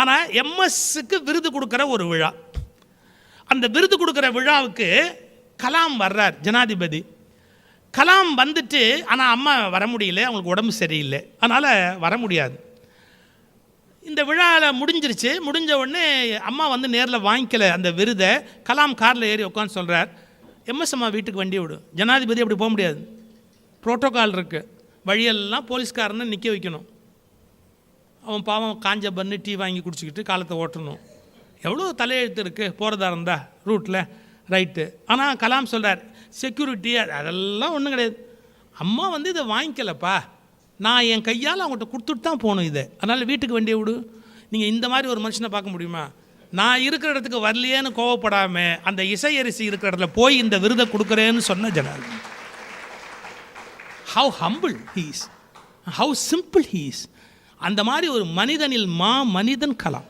ஆனால் எம்எஸ்க்கு விருது கொடுக்குற ஒரு விழா. அந்த விருது கொடுக்குற விழாவுக்கு கலாம் வர்றார் ஜனாதிபதி. கலாம் வந்துட்டு ஆனால் அம்மா வர முடியல அவங்களுக்கு உடம்பு சரியில்லை. அதனால் வர முடியாது. இந்த விழாவில் முடிஞ்சிருச்சு. முடிஞ்ச உடனே அம்மா வந்து நேரில் வாங்கிக்கல அந்த விருதை. கலாம் காரில் ஏறி உட்காந்து சொல்கிறார் எம்எஸ் அம்மா வீட்டுக்கு வண்டி விடும் ஜனாதிபதி அப்படி போக முடியாது. ப்ரோட்டோக்கால் இருக்குது வழியெல்லாம் போலீஸ்காரன்னு நிற்க வைக்கணும். அவன் பாவம் காஞ்ச பண்ணு டீ வாங்கி குடிச்சிக்கிட்டு காலத்தை ஓட்டணும். எவ்வளோ தலையெழுத்து இருக்குது போகிறதா இருந்தா ரூட்டில் ரைட்டு. ஆனால் கலாம் சொல்கிறார் செக்யூரிட்டி அதெல்லாம் ஒன்றும் கிடையாது. அம்மா வந்து இதை வாங்கிக்கலப்பா. நான் என் கையால் அவங்ககிட்ட கொடுத்துட்டு தான் போகணும் இதை. அதனால் வீட்டுக்கு வண்டியை விடு. நீங்கள் இந்த மாதிரி ஒரு மனுஷனை பார்க்க முடியுமா? நான் இருக்கிற இடத்துக்கு வரலையேன்னு கோவப்படாமல் அந்த இசை அரிசி இருக்கிற இடத்துல போய் இந்த விருதை கொடுக்குறேன்னு சொன்ன ஜனாதிபதி how humble he's how simple he's அந்த மாதிரி ஒரு மனிதனில் மா மனிதன் கலாம்.